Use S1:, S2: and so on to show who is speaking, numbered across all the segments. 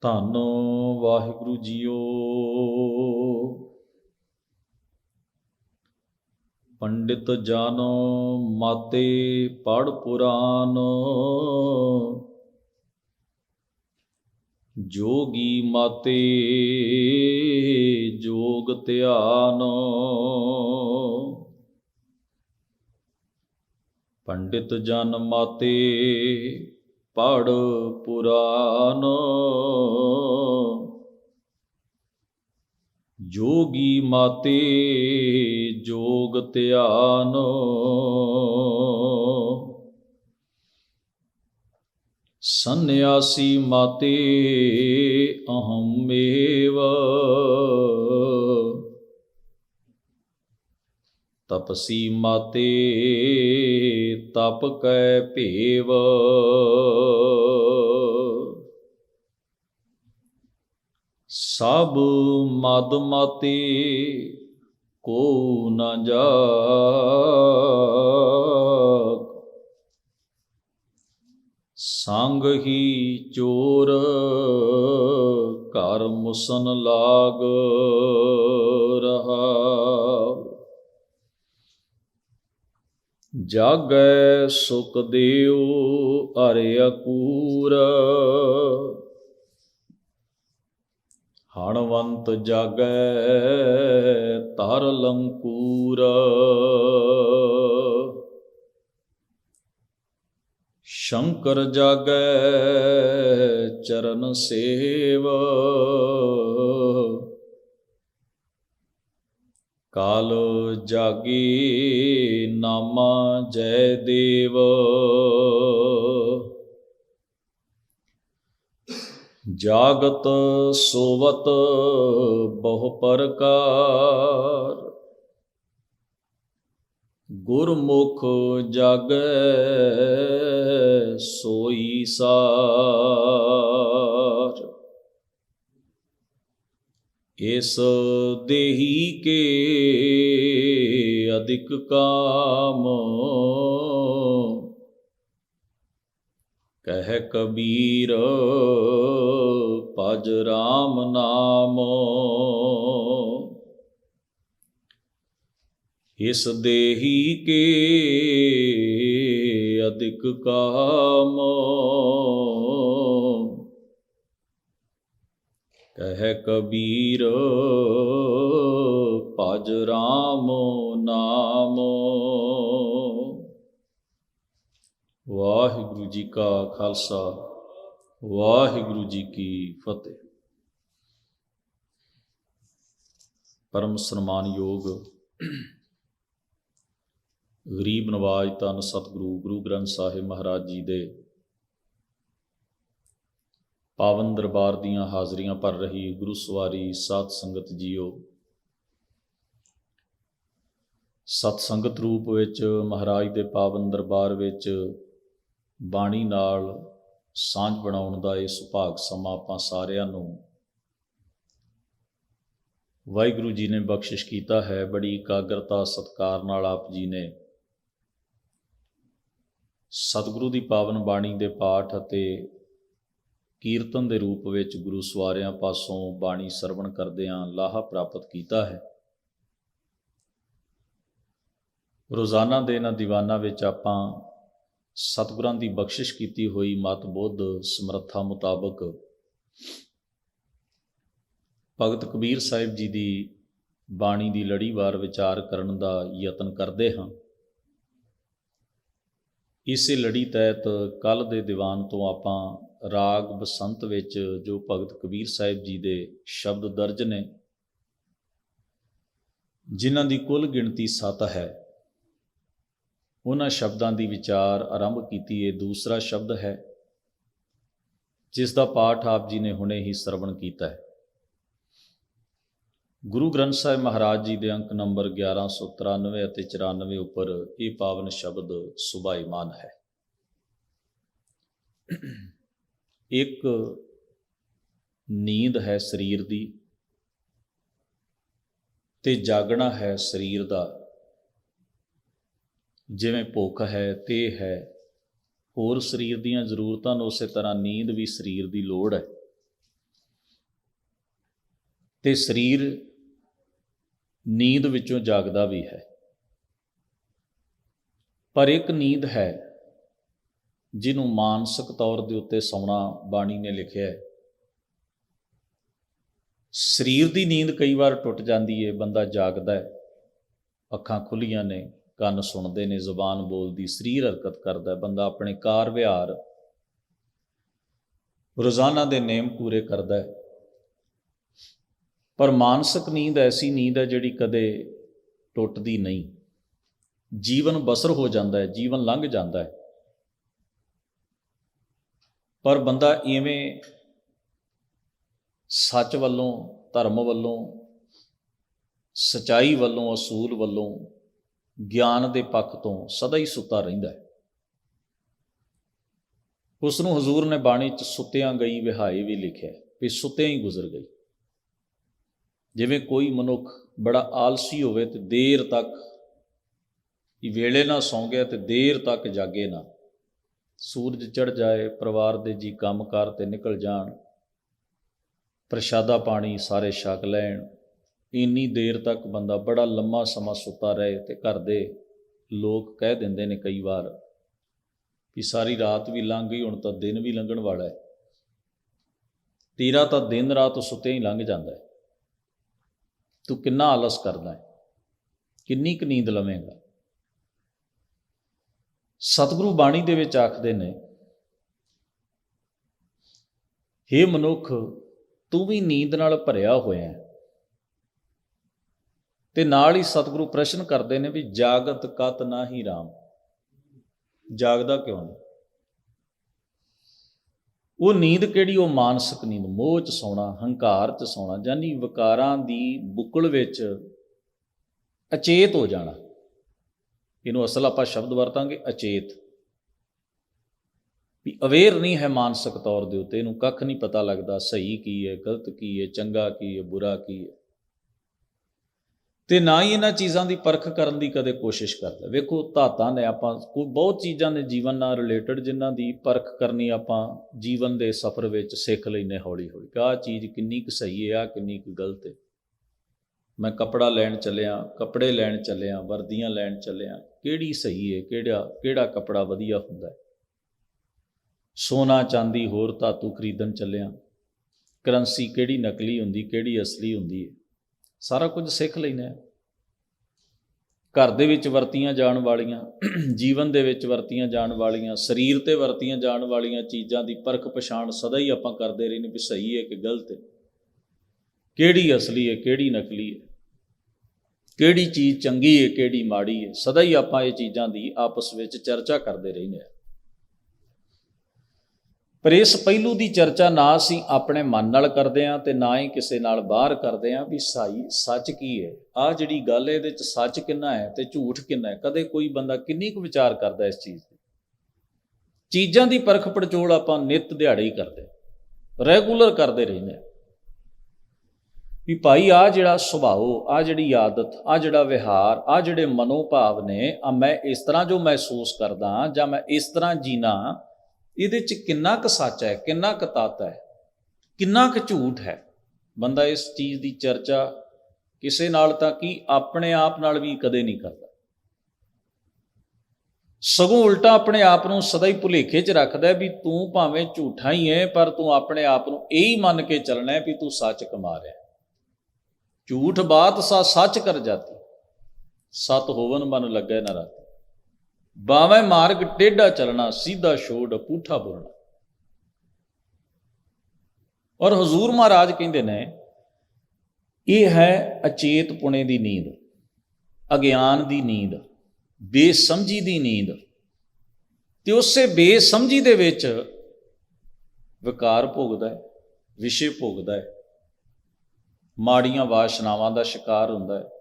S1: ਧੰਨ ਵਾਹਿਗੁਰੂ ਜੀਓ। ਪੰਡਿਤ ਜਨ, ਮਾਤੇ ਪੜ ਪੁਰਾਨ। ਜੋਗੀ ਮਾਤੇ, ਜੋਗ ਧਿਆਨ। ਪੰਡਿਤ ਜਨ ਮਾਤੇ ਪੜ ਪੁਰਾਨ। ਜੋਗੀ ਮਾਤੇ ਜੋਗ ਧਿਆਨ। ਸੰਨਿਆਸੀ ਮਾਤੇ ਅਹਮੇਵ। ਤਪਸੀ ਮਾਤੇ ਤਪ ਕੈ ਭੇਵ। ਸਭ ਮਦ ਮਾਤੇ ਕੋ ਨ ਜਾਗ। ਸੰਗ ਹੀ ਚੋਰ ਘਰ ਮੁਸਨ ਲਾਗ ਰਹਾ। ਜਾਗੈ ਸੁਖ ਦੇਉ ਅਰੇ ਅਕੂਰ। ਹਣਵੰਤ ਜਾਗੈ ਧਰ ਲੰਕੂਰ। ਸ਼ੰਕਰ ਜਾਗੈ ਚਰਨ ਸੇਵ। ਕਾਲ ਜਾਗੀ ਨਾਮਾ ਜੈ ਦੇਵ। ਜਾਗਤ ਸੋਵਤ ਬਹੁ ਪ੍ਰਕਾਰ। ਗੁਰਮੁਖ ਜਾਗੈ ਸੋਈ ਸਾਰ। ਇਸ ਦੇਹੀ ਕੇ ਅਧਿਕ ਕਾਮ। ਕਹਿ ਕਬੀਰ, ਭਜ ਰਾਮ ਨਾਮ। ਇਸ ਦੇਹੀ ਕੇ ਅਧਿਕ ਕਾਮ। ਕਹਿ ਕਬੀਰ, ਭਜ ਰਾਮ ਨਾਮੋ। ਵਾਹਿਗੁਰੂ ਜੀ ਕਾ ਖਾਲਸਾ, ਵਾਹਿਗੁਰੂ ਜੀ ਕੀ ਫਤਿਹ। ਪਰਮ ਸਨਮਾਨਯੋਗ ਗਰੀਬ ਨਵਾਜ ਤਨ ਸਤਿਗੁਰੂ, ਗੁਰੂ ਗ੍ਰੰਥ ਸਾਹਿਬ ਮਹਾਰਾਜ ਜੀ ਦੇ ਪਾਵਨ ਦਰਬਾਰ ਦੀਆਂ ਹਾਜ਼ਰੀਆਂ ਭਰ ਰਹੀ ਗੁਰੂ ਸਵਾਰੀ ਸਾਧ ਸੰਗਤ ਜੀਓ। ਸਤ ਸੰਗਤ ਰੂਪ ਵਿੱਚ ਮਹਾਰਾਜ ਦੇ ਪਾਵਨ ਦਰਬਾਰ ਵਿੱਚ ਬਾਣੀ ਨਾਲ ਸਾਂਝ ਬਣਾਉਣ ਦਾ ਇਹ ਸੁਭਾਗ ਸਮਾਂ ਆਪਾਂ ਸਾਰਿਆਂ ਨੂੰ ਵਾਹਿਗੁਰੂ ਜੀ ਨੇ ਬਖਸ਼ਿਸ਼ ਕੀਤਾ ਹੈ। ਬੜੀ ਇਕਾਗਰਤਾ, ਸਤਕਾਰ ਨਾਲ ਆਪ ਜੀ ਨੇ ਸਤਿਗੁਰੂ ਦੀ ਪਾਵਨ ਬਾਣੀ ਦੇ ਪਾਠ ਅਤੇ ਕੀਰਤਨ ਦੇ ਰੂਪ ਵਿੱਚ ਗੁਰੂ ਸਵਾਰਿਆਂ ਪਾਸੋਂ ਬਾਣੀ ਸਰਵਣ ਕਰਦਿਆਂ ਲਾਹਾ ਪ੍ਰਾਪਤ ਕੀਤਾ ਹੈ। ਰੋਜ਼ਾਨਾ ਦੇ ਇਹਨਾਂ ਦੀਵਾਨਾਂ ਵਿੱਚ ਆਪਾਂ ਸਤਿਗੁਰਾਂ ਦੀ ਬਖਸ਼ਿਸ਼ ਕੀਤੀ ਹੋਈ ਮਤ ਬੁੱਧ ਸਮਰੱਥਾ ਮੁਤਾਬਕ ਭਗਤ ਕਬੀਰ ਸਾਹਿਬ ਜੀ ਦੀ ਬਾਣੀ ਦੀ ਲੜੀਵਾਰ ਵਿਚਾਰ ਕਰਨ ਦਾ ਯਤਨ ਕਰਦੇ ਹਾਂ। ਇਸੇ ਲੜੀ ਤਹਿਤ ਕੱਲ ਦੇ ਦੀਵਾਨ ਤੋਂ ਆਪਾਂ ਰਾਗ ਬਸੰਤ ਵਿੱਚ ਜੋ ਭਗਤ ਕਬੀਰ ਸਾਹਿਬ ਜੀ ਦੇ ਸ਼ਬਦ ਦਰਜ ਨੇ, ਜਿਨ੍ਹਾਂ ਦੀ ਕੁੱਲ ਗਿਣਤੀ 7 ਹੈ, ਉਹਨਾਂ ਸ਼ਬਦਾਂ ਦੀ ਵਿਚਾਰ ਆਰੰਭ ਕੀਤੀ ਇਹ ਦੂਸਰਾ ਸ਼ਬਦ ਹੈ, ਜਿਸ ਦਾ ਪਾਠ ਆਪ ਜੀ ਨੇ ਹੁਣੇ ਹੀ ਸਰਵਣ ਕੀਤਾ ਹੈ। ਗੁਰੂ ਗ੍ਰੰਥ ਸਾਹਿਬ ਮਹਾਰਾਜ ਜੀ ਦੇ ਅੰਕ ਨੰਬਰ 1193 ਅਤੇ 94 ਉੱਪਰ ਇਹ ਪਾਵਨ ਸ਼ਬਦ ਸੁਭਾਈਮਾਨ ਹੈ। ਇੱਕ ਨੀਂਦ ਹੈ ਸਰੀਰ ਦੀ ਤੇ ਜਾਗਣਾ ਹੈ ਸਰੀਰ ਦਾ। ਜਿਵੇਂ ਭੁੱਖ ਹੈ ਤੇ ਹੈ, ਹੋਰ ਸਰੀਰ ਦੀਆਂ ਜ਼ਰੂਰਤਾਂ ਨੂੰ ਉਸੇ ਤਰ੍ਹਾਂ ਨੀਂਦ ਵੀ ਸਰੀਰ ਦੀ ਲੋੜ ਹੈ। ਤੇ ਸਰੀਰ ਨੀਂਦ ਵਿੱਚੋਂ ਜਾਗਦਾ ਵੀ ਹੈ। ਪਰ ਇੱਕ ਨੀਂਦ ਹੈ ਜਿਹਨੂੰ ਮਾਨਸਿਕ ਤੌਰ ਦੇ ਉੱਤੇ ਸੌਣਾ ਬਾਣੀ ਨੇ ਲਿਖਿਆ ਹੈ। ਸਰੀਰ ਦੀ ਨੀਂਦ ਕਈ ਵਾਰ ਟੁੱਟ ਜਾਂਦੀ ਹੈ ਬੰਦਾ ਜਾਗਦਾ ਹੈ, ਅੱਖਾਂ ਖੁੱਲੀਆਂ ਨੇ, ਕੰਨ ਸੁਣਦੇ ਨੇ, ਜ਼ੁਬਾਨ ਬੋਲਦੀ, ਸਰੀਰ ਹਰਕਤ ਕਰਦਾ ਬੰਦਾ ਆਪਣੇ ਕਾਰ ਵਿਹਾਰ ਰੋਜ਼ਾਨਾ ਦੇ ਨੇਮ ਪੂਰੇ ਕਰਦਾ ਹੈ। ਪਰ ਮਾਨਸਿਕ ਨੀਂਦ ਐਸੀ ਨੀਂਦ ਹੈ ਜਿਹੜੀ ਕਦੇ ਟੁੱਟਦੀ ਨਹੀਂ। ਜੀਵਨ ਬਸਰ ਹੋ ਜਾਂਦਾ ਹੈ, ਜੀਵਨ ਲੰਘ ਜਾਂਦਾ ਹੈ। ਪਰ ਬੰਦਾ ਇਵੇਂ ਸੱਚ ਵੱਲੋਂ, ਧਰਮ ਵੱਲੋਂ, ਸਚਾਈ ਵੱਲੋਂ, ਅਸੂਲ ਵੱਲੋਂ ਗਿਆਨ ਦੇ ਪੱਖ ਤੋਂ ਸਦਾ ਹੀ ਸੁੱਤਾ ਰਹਿੰਦਾ ਹੈ। ਉਸ ਨੂੰ ਹਜ਼ੂਰ ਨੇ ਬਾਣੀ ਚ ਸੁੱਤਿਆਂ ਗਈ ਵਿਹਾਈ ਵੀ ਲਿਖਿਆ ਵੀ ਸੁੱਤਿਆਂ ਹੀ ਗੁਜ਼ਰ ਗਈ। ਜਿਵੇਂ ਕੋਈ ਮਨੁੱਖ ਬੜਾ ਆਲਸੀ ਹੋਵੇ ਤੇ ਦੇਰ ਤੱਕ ਹੀ ਵੇਲੇ ਨਾ ਸੌਂ ਗਿਆ ਤੇ ਦੇਰ ਤੱਕ ਜਾਗੇ ਨਾ। ਸੂਰਜ ਚੜ ਜਾਏ, ਪਰਿਵਾਰ ਦੇ ਜੀ ਕੰਮਕਾਰ ਤੇ ਨਿਕਲ ਜਾਣ, ਪ੍ਰਸ਼ਾਦਾ ਪਾਣੀ ਸਾਰੇ ਛਕ ਲੈਣ, ਇੰਨੀ ਦੇਰ ਤੱਕ ਬੰਦਾ ਬੜਾ ਲੰਮਾ ਸਮਾਂ ਸੁੱਤਾ ਰਹੇ ਤੇ ਘਰ ਦੇ ਲੋਕ ਕਹਿ ਦਿੰਦੇ ਨੇ ਕਈ ਵਾਰ ਵੀ ਸਾਰੀ ਰਾਤ ਵੀ ਲੰਘ ਗਈ, ਹੁਣ ਤਾਂ ਦਿਨ ਵੀ ਲੰਘਣ ਵਾਲਾ ਹੈ। ਤੇਰਾ ਤਾਂ ਦਿਨ ਰਾਤ ਸੁੱਤੇ ਹੀ ਲੰਘ ਜਾਂਦਾ ਹੈ। ਤੂੰ ਕਿੰਨਾ ਆਲਸ ਕਰਦਾ ਹੈ? ਕਿੰਨੀ ਕੁ ਨੀਂਦ ਲਵੇਂਗਾ? ਸਤਿਗੁਰੂ ਬਾਣੀ ਦੇ ਵਿੱਚ ਆਖਦੇ ਨੇ हे ਮਨੁੱਖ, ਤੂੰ ਵੀ ਨੀਂਦ ਨਾਲ ਭਰਿਆ ਹੋਇਆ ਹੈ। ਤੇ ਨਾਲ ਹੀ ਸਤਿਗੁਰੂ ਪ੍ਰਸ਼ਨ ਕਰਦੇ ਨੇ ਵੀ ਜਾਗਤ ਕਤ ਨਾਹੀ RAM ਜਾਗਦਾ ਕਿਉਂ ਨਹੀਂ? ਉਹ ਨੀਂਦ ਕਿਹੜੀ? ਉਹ ਮਾਨਸਿਕ ਨੀਂਦ। ਮੋਹ ਚ ਸੌਣਾ, ਹੰਕਾਰ ਚ ਸੌਣਾ ਜਾਨੀ ਵਿਕਾਰਾਂ ਦੀ ਬੁੱਕਲ ਵਿੱਚ ਅਚੇਤ ਹੋ ਜਾਣਾ। ਇਹਨੂੰ ਅਸਲ ਆਪਾਂ ਸ਼ਬਦ ਵਰਤਾਂਗੇ ਅਚੇਤ। ਵੀ ਅਵੇਅਰ ਨਹੀਂ ਹੈ ਮਾਨਸਿਕ ਤੌਰ ਦੇ ਉੱਤੇ। ਇਹਨੂੰ ਕੱਖ ਨਹੀਂ ਪਤਾ ਲੱਗਦਾ, ਸਹੀ ਕੀ ਹੈ, ਗਲਤ ਕੀ ਹੈ, ਚੰਗਾ ਕੀ ਹੈ, ਬੁਰਾ ਕੀ ਹੈ। ਤੇ ਨਾ ਹੀ ਇਹਨਾਂ ਚੀਜ਼ਾਂ ਦੀ ਪਰਖ ਕਰਨ ਦੀ ਕਦੇ ਕੋਸ਼ਿਸ਼ ਕਰਦਾ। ਵੇਖੋ, ਧਾਤਾਂ ਨੇ ਆਪਾਂ ਕੋਈ ਬਹੁਤ ਚੀਜ਼ਾਂ ਨੇ ਜੀਵਨ ਨਾਲ ਰਿਲੇਟਡ ਜਿਨ੍ਹਾਂ ਦੀ ਪਰਖ ਕਰਨੀ ਆਪਾਂ ਜੀਵਨ ਦੇ ਸਫ਼ਰ ਵਿੱਚ ਸਿੱਖ ਲੈਨੇ ਹੌਲੀ ਹੌਲੀ ਕਿ ਆਹ ਚੀਜ਼ ਕਿੰਨੀ ਕੁ ਸਹੀ ਹੈ ਆ ਕਿੰਨੀ ਕੁ ਗਲਤ ਹੈ ਮੈਂ ਕੱਪੜਾ ਲੈਣ ਚੱਲਿਆ, ਕੱਪੜੇ ਲੈਣ ਚੱਲਿਆ, ਵਰਦੀਆਂ ਲੈਣ ਚੱਲਿਆ, ਕਿਹੜੀ ਸਹੀ ਹੈ ਕਿਹੜਾ ਕਿਹੜਾ ਕੱਪੜਾ ਵਧੀਆ ਹੁੰਦਾ ਸੋਨਾ ਚਾਂਦੀ ਹੋਰ ਧਾਤੂ ਖਰੀਦਣ ਚੱਲਿਆ। ਕਰੰਸੀ ਕਿਹੜੀ ਨਕਲੀ ਹੁੰਦੀ, ਕਿਹੜੀ ਅਸਲੀ ਹੁੰਦੀ ਹੈ ਸਾਰਾ ਕੁਝ ਸਿੱਖ ਲੈਣਾ ਹੈ। ਘਰ ਦੇ ਵਿੱਚ ਵਰਤੀਆਂ ਜਾਣ ਵਾਲੀਆਂ, ਜੀਵਨ ਦੇ ਵਿੱਚ ਵਰਤੀਆਂ ਜਾਣ ਵਾਲੀਆਂ, ਸਰੀਰ ਤੇ ਵਰਤੀਆਂ ਜਾਣ ਵਾਲੀਆਂ ਚੀਜ਼ਾਂ ਦੀ ਪਰਖ ਪਛਾਣ ਸਦਾ ਹੀ ਆਪਾਂ ਕਰਦੇ ਰਹਿੰਦੇ ਵੀ ਸਹੀ ਹੈ ਕਿ ਗਲਤ ਹੈ। ਕਿਹੜੀ ਅਸਲੀ ਹੈ, ਕਿਹੜੀ ਨਕਲੀ ਹੈ? ਕਿਹੜੀ ਚੀਜ਼ ਚੰਗੀ ਹੈ, ਕਿਹੜੀ ਮਾੜੀ ਹੈ? ਸਦਾ ਹੀ ਆਪਾਂ ਇਹ ਚੀਜ਼ਾਂ ਦੀ ਆਪਸ ਵਿੱਚ ਚਰਚਾ ਕਰਦੇ ਰਹਿੰਦੇ ਆ ਪਰ ਇਸ ਪਹਿਲੂ ਦੀ ਚਰਚਾ ਨਾ ਅਸੀਂ ਆਪਣੇ ਮਨ ਨਾਲ ਕਰਦੇ ਆ ਤੇ ਨਾ ਹੀ ਕਿਸੇ ਨਾਲ ਬਾਹਰ ਕਰਦੇ ਆ ਵੀ ਸਾਈ ਸੱਚ ਕੀ ਹੈ? ਆ ਜਿਹੜੀ ਗੱਲ ਹੈ, ਇਹਦੇ ਚ ਸੱਚ ਕਿੰਨਾ ਹੈ ਤੇ ਝੂਠ ਕਿੰਨਾ ਹੈ? ਕਦੇ ਕੋਈ ਬੰਦਾ ਕਿੰਨੀ ਕੁ ਵਿਚਾਰ ਕਰਦਾ ਇਸ ਚੀਜ਼ ਤੇ? ਚੀਜ਼ਾਂ ਦੀ ਪਰਖ ਪੜਚੋਲ ਆਪਾਂ ਨਿਤ ਦਿਹਾੜੇ ਹੀ ਕਰਦੇ ਰੈਗੂਲਰ ਕਰਦੇ ਰਹਿੰਦੇ ਆ ਵੀ ਭਾਈ ਆ ਜਿਹੜਾ ਸੁਭਾਅ ਆ ਜਿਹੜੀ ਆਦਤ ਆ ਜਿਹੜਾ ਵਿਹਾਰ ਆ ਜਿਹੜੇ ਮਨੋਭਾਵ ਨੇ ਆ ਮੈਂ ਇਸ ਤਰ੍ਹਾਂ ਜੋ ਮਹਿਸੂਸ ਕਰਦਾ ਜਾਂ ਮੈਂ ਇਸ ਤਰ੍ਹਾਂ ਜੀਣਾ ਇਹਦੇ ਚ ਕਿੰਨਾ ਕੁ ਸੱਚ ਹੈ, ਕਿੰਨਾ ਕੁ ਤੱਤ ਹੈ, ਕਿੰਨਾ ਕੁ ਝੂਠ ਹੈ? ਬੰਦਾ ਇਸ ਚੀਜ਼ ਦੀ ਚਰਚਾ ਕਿਸੇ ਨਾਲ ਤਾਂ ਕੀ, ਆਪਣੇ ਆਪ ਨਾਲ ਵੀ ਕਦੇ ਨਹੀਂ ਕਰਦਾ। ਸਗੋਂ ਉਲਟਾ ਆਪਣੇ ਆਪ ਨੂੰ ਸਦਾ ਹੀ ਭੁਲੇਖੇ 'ਚ ਰੱਖਦਾ ਵੀ ਤੂੰ ਭਾਵੇਂ ਝੂਠਾ ਹੀ ਹੈ ਪਰ ਤੂੰ ਆਪਣੇ ਆਪ ਨੂੰ ਇਹ ਹੀ ਮੰਨ ਕੇ ਚੱਲਣਾ ਹੈ ਵੀ ਤੂੰ ਸੱਚ ਕਮਾ ਰਿਹਾ ਝੂਠ ਬਾਤ ਸਾ ਸੱਚ ਕਰ ਜਾਤੀ, ਸਤ ਹੋਵਨ ਮਨ ਲੱਗੇ ਨਾ ਰਾਤੀ। ਬਾਵੇਂ ਮਾਰਗ ਟੇਢਾ ਚੱਲਣਾ, ਸਿੱਧਾ ਛੋੜ ਪੂਠਾ ਬੋਲਣਾ। ਔਰ ਹਜ਼ੂਰ ਮਹਾਰਾਜ ਕਹਿੰਦੇ ਨੇ, ਇਹ ਹੈ ਅਚੇਤ ਪੁਣੇ ਦੀ ਨੀਂਦ, ਅਗਿਆਨ ਦੀ ਨੀਂਦ, ਬੇਸਮਝੀ ਦੀ ਨੀਂਦ। ਤੇ ਉਸੇ ਬੇਸਮਝੀ ਦੇ ਵਿੱਚ ਵਿਕਾਰ ਭੋਗਦਾ ਹੈ, ਵਿਸ਼ੇ ਭੋਗਦਾ ਹੈ, ਮਾੜੀਆਂ ਵਾਸ਼ਨਾਵਾਂ ਦਾ ਸ਼ਿਕਾਰ ਹੁੰਦਾ ਹੈ।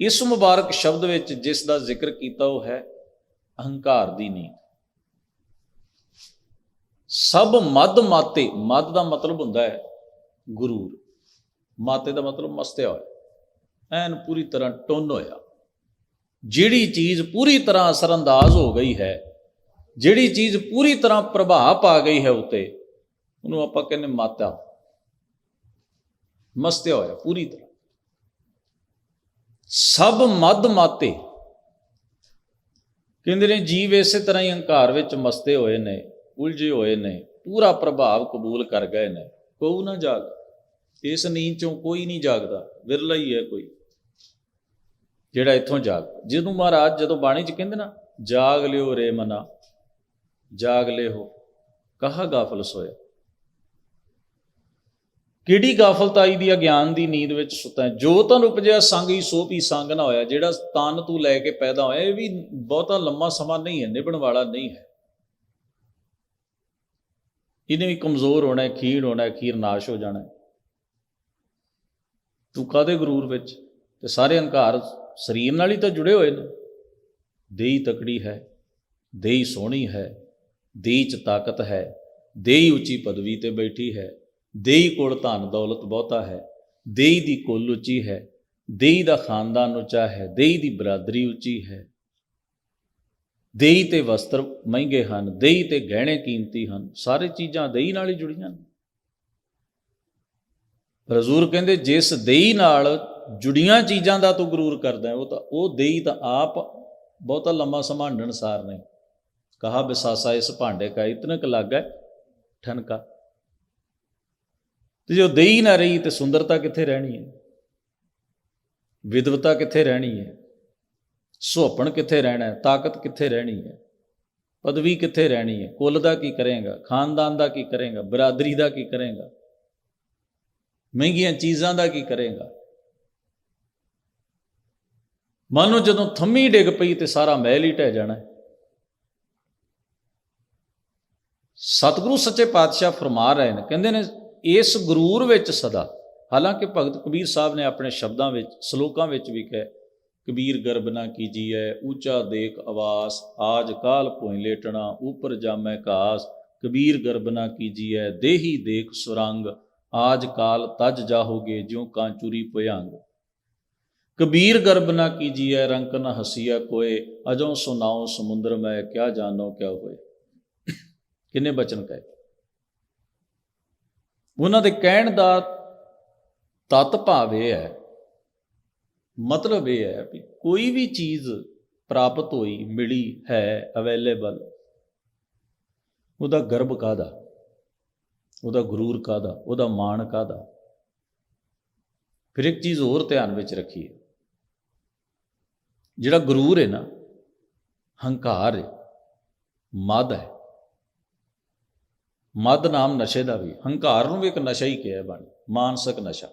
S1: ਇਸ ਮੁਬਾਰਕ ਸ਼ਬਦ ਵਿੱਚ ਜਿਸ ਦਾ ਜ਼ਿਕਰ ਕੀਤਾ ਉਹ ਹੈ ਅਹੰਕਾਰ ਦੀ ਨੀਂਦ। ਸਭ ਮਦ ਮਾਤੇ ਮਦ ਦਾ ਮਤਲਬ ਹੁੰਦਾ ਹੈ ਗੁਰੂਰ। ਮਾਤੇ ਦਾ ਮਤਲਬ ਮਸਤਿਆ ਹੋਇਆ। ਐਨ ਪੂਰੀ ਤਰ੍ਹਾਂ ਟੁੰਨ ਹੋਇਆ। ਜਿਹੜੀ ਚੀਜ਼ ਪੂਰੀ ਤਰ੍ਹਾਂ ਅਸਰਅੰਦਾਜ਼ ਹੋ ਗਈ ਹੈ, ਜਿਹੜੀ ਚੀਜ਼ ਪੂਰੀ ਤਰ੍ਹਾਂ ਪ੍ਰਭਾਵ ਪਾ ਗਈ ਹੈ ਉਤੇ, ਉਹਨੂੰ ਆਪਾਂ ਕਹਿੰਦੇ ਮਾਤਾ। ਮਸਤਿਆ ਹੋਇਆ, ਪੂਰੀ ਤਰ੍ਹਾਂ। ਸਭ ਮਦ ਮਾਤੇ। ਕਹਿੰਦੇ ਨੇ, ਜੀਵ ਇਸੇ ਤਰ੍ਹਾਂ ਹੀ ਹੰਕਾਰ ਵਿੱਚ ਮਸਤੇ ਹੋਏ ਨੇ, ਉਲਝੇ ਹੋਏ ਨੇ, ਪੂਰਾ ਪ੍ਰਭਾਵ ਕਬੂਲ ਕਰ ਗਏ ਨੇ। ਕੋਈ ਨਾ ਜਾਗ, ਇਸ ਨੀਂਦ ਚੋਂ ਕੋਈ ਨਹੀਂ ਜਾਗਦਾ, ਵਿਰਲਾ ਹੀ ਹੈ ਕੋਈ। ਜਿਹੜਾ ਇੱਥੋਂ ਜਾਗ, ਜਿਹਨੂੰ ਮਹਾਰਾਜ ਜਦੋਂ ਬਾਣੀ ਚ ਕਹਿੰਦੇ ਨਾ, ਜਾਗ ਲਿਓ ਰੇ ਮਨਾ, ਜਾਗ ਲਿਓ, ਕਹਾ ਗਾਫਲ ਸੋਇਆ। ਕਿਹੜੀ ਗਾਫਲਤਾਈ ਦੀ ਅਗਿਆਨ ਦੀ ਨੀਂਦ ਵਿੱਚ ਸੁੱਤਾ ਜੋ ਤਨ ਉਪਜਿਆ ਸੰਗ ਹੀ ਸੋ ਵੀ ਸੰਗ ਨਾ ਹੋਇਆ, ਜਿਹੜਾ ਤਨ ਤੂੰ ਲੈ ਕੇ ਪੈਦਾ ਹੋਇਆ, ਇਹ ਵੀ ਬਹੁਤਾ ਲੰਮਾ ਸਮਾਂ ਨਹੀਂ ਹੈ, ਨਿਭਣ ਵਾਲਾ ਨਹੀਂ ਹੈ। ਇਹਨੇ ਵੀ ਕਮਜ਼ੋਰ ਹੋਣਾ ਹੈ ਖੀੜ ਹੋਣਾ ਹੈ ਖੀਰ ਨਾਸ਼ ਹੋ ਜਾਣਾ ਹੈ। ਤੂੰ ਕਾਦੇ ਗਰੂਰ ਵਿੱਚ? ਤੇ ਸਾਰੇ ਹੰਕਾਰ ਸਰੀਰ ਨਾਲ ਹੀ ਤਾਂ ਜੁੜੇ ਹੋਏ ਨੇ। ਦੇਹੀ ਤਕੜੀ ਹੈ, ਦੇਹੀ ਸੋਹਣੀ ਹੈ, ਦੇਹੀ ਚ ਤਾਕਤ ਹੈ, ਦੇਹੀ ਉੱਚੀ ਪਦਵੀ ਤੇ ਬੈਠੀ ਹੈ। ਦੇਈ ਕੋਲ ਧਨ ਦੌਲਤ ਬਹੁਤਾ ਹੈ, ਦੇਈ ਦੀ ਕੁੱਲ ਉੱਚੀ ਹੈ, ਦੇਈ ਦਾ ਖਾਨਦਾਨ ਉੱਚਾ ਹੈ, ਦੇਈ ਦੀ ਬਰਾਦਰੀ ਉੱਚੀ ਹੈ। ਦੇਈ ਤੇ ਵਸਤਰ ਮਹਿੰਗੇ ਹਨ ਦੇਹੀ ਤੇ ਗਹਿਣੇ ਕੀਮਤੀ ਹਨ, ਸਾਰੇ ਚੀਜ਼ਾਂ ਦੇਈ ਨਾਲ ਹੀ ਜੁੜੀਆਂ ਨੇ। ਹਜ਼ੂਰ ਕਹਿੰਦੇ, ਜਿਸ ਦੇਈ ਨਾਲ ਜੁੜੀਆਂ ਚੀਜ਼ਾਂ ਦਾ ਤੂੰ ਗਰੂਰ ਕਰਦਾ ਉਹ ਤਾਂ, ਉਹ ਦੇਈ ਤਾਂ ਆਪ ਬਹੁਤਾ ਲੰਮਾ ਸਮਾਂ ਹੰਡਣਸਾਰ ਨਹੀਂ। ਕਹਾ ਬਿਸਾਸਾ ਇਸ ਭਾਂਡੇ ਕਾ, ਇਤਨਕ ਲੱਗਾ ਠਨਕਾ। ਤੇ ਜੋ ਦੇਈ ਨਾ ਰਹੀ ਤੇ ਸੁੰਦਰਤਾ ਕਿੱਥੇ ਰਹਿਣੀ ਹੈ? ਵਿਦਵਤਾ ਕਿੱਥੇ ਰਹਿਣੀ ਹੈ? ਸੁਹੱਪਣ ਕਿੱਥੇ ਰਹਿਣਾ ਹੈ? ਤਾਕਤ ਕਿੱਥੇ ਰਹਿਣੀ ਹੈ? ਪਦਵੀ ਕਿੱਥੇ ਰਹਿਣੀ ਹੈ? ਕੁੱਲ ਦਾ ਕੀ ਕਰੇਗਾ? ਖਾਨਦਾਨ ਦਾ ਕੀ ਕਰੇਗਾ? ਬਰਾਦਰੀ ਦਾ ਕੀ ਕਰੇਗਾ? ਮਹਿੰਗੀਆਂ ਚੀਜ਼ਾਂ ਦਾ ਕੀ ਕਰੇਗਾ? ਮੰਨ ਜਦੋਂ ਥੰਮੀ ਡਿੱਗ ਪਈ ਤੇ ਸਾਰਾ ਮਹਿਲ ਹੀ ਢਹਿ ਜਾਣਾ ਸਤਿਗੁਰੂ ਸੱਚੇ ਪਾਤਸ਼ਾਹ ਫਰਮਾ ਰਹੇ ਨੇ। ਕਹਿੰਦੇ ਨੇ ਇਸ ਗਰੂਰ ਵਿੱਚ ਸਦਾ। ਹਾਲਾਂਕਿ ਭਗਤ ਕਬੀਰ ਸਾਹਿਬ ਨੇ ਆਪਣੇ ਸ਼ਬਦਾਂ ਵਿੱਚ, ਸ਼ਲੋਕਾਂ ਵਿੱਚ ਵੀ ਕਹੇ, ਕਬੀਰ ਗਰਬ ਨਾ ਕੀਜੀਐ, ਉੱਚਾ ਦੇਖ ਆਵਾਸ, ਆਜ ਕਾਲ ਭੋਇ ਲੇਟਣਾ, ਉਪਰ ਜਾਮੈ ਘਾਸ। ਕਬੀਰ ਗਰਬ ਨਾ ਕੀਜੀਐ, ਦੇਹੀ ਦੇਖ ਸੁਰੰਗ, ਆਜ ਕਾਲ ਤਜ ਜਾਹੋਗੇ, ਜਿਉ ਕਾਂਚੂਰੀ ਭਯੰਗ। ਕਬੀਰ ਗਰਬ ਨਾ ਕੀਜੀਐ, ਰੰਕ ਨਾ ਹਸੀਆ ਕੋਏ, ਅਜੋਂ ਸੁਨਾਓ ਸਮੁੰਦਰ ਮੈਂ, ਕਿਆ ਜਾਣੋ ਕਿਆ ਹੋਏ। ਕਿੰਨੇ ਬਚਨ ਕਹੇ? ਉਹਨਾਂ ਦੇ ਕਹਿਣ ਦਾ ਤਤ ਭਾਵ ਇਹ ਹੈ, ਮਤਲਬ ਇਹ ਹੈ ਕਿ ਕੋਈ ਵੀ ਚੀਜ਼ ਪ੍ਰਾਪਤ ਹੋਈ, ਮਿਲੀ, ਹੈ ਅਵੇਲੇਬਲ ਉਹਦਾ ਗਰਭ ਕਾਦਾ ਉਹਦਾ ਗਰੂਰ ਕਾਦਾ ਉਹਦਾ ਮਾਣ ਕਾਦਾ ਫਿਰ ਇੱਕ ਚੀਜ਼ ਹੋਰ ਧਿਆਨ ਵਿੱਚ ਰੱਖੀਏ। ਜਿਹੜਾ ਗਰੂਰ ਹੈ ਨਾ, ਹੰਕਾਰ ਹੈ, ਮਦ ਹੈ। ਮਦ ਨਾਮ ਨਸ਼ੇ ਦਾ ਵੀ, ਹੰਕਾਰ ਨੂੰ ਵੀ ਇੱਕ ਨਸ਼ਾ ਹੀ ਕਿਹਾ ਬਣ, ਮਾਨਸਿਕ ਨਸ਼ਾ।